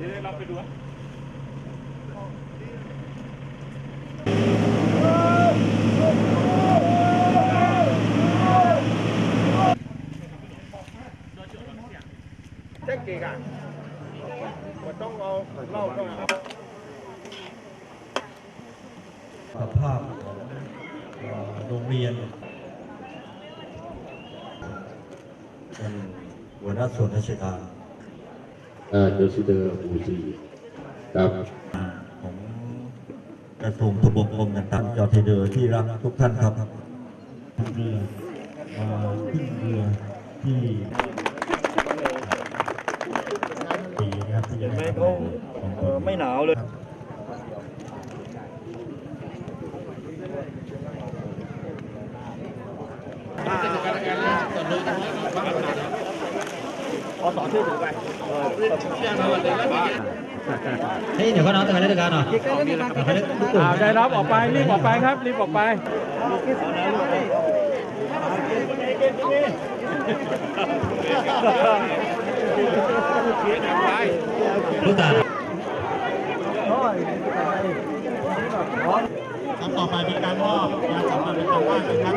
ดี๋ยวเราไปดูเช็คกี่กันมันต้องเอาเล้าต้องเอาสภาพของโรงเรียนเป็นหัวหน้าส่วนราชการ ได้เดซิเดอร์บูซีครับของกระทรวงทบวงกรมการท่านเจ้าที่เดอร์ที่รักทุกท่านครับเรือมาขึ้นเรือที่ปีนะครับไม่จะไไม่หนาวเลยตอนนี้ ขอสอนชื่อถือไปเฮ้ยเดี๋ยวก็น้องเตือนแล้วเตือนหน่อยเขาเรียกลูกกลุ่มอ่าได้รับออกไปรีบออกไปครับรีบออกไปลูกตาลครับต่อไปเป็นการมอบยาสามัญประจำบ้านนะครับ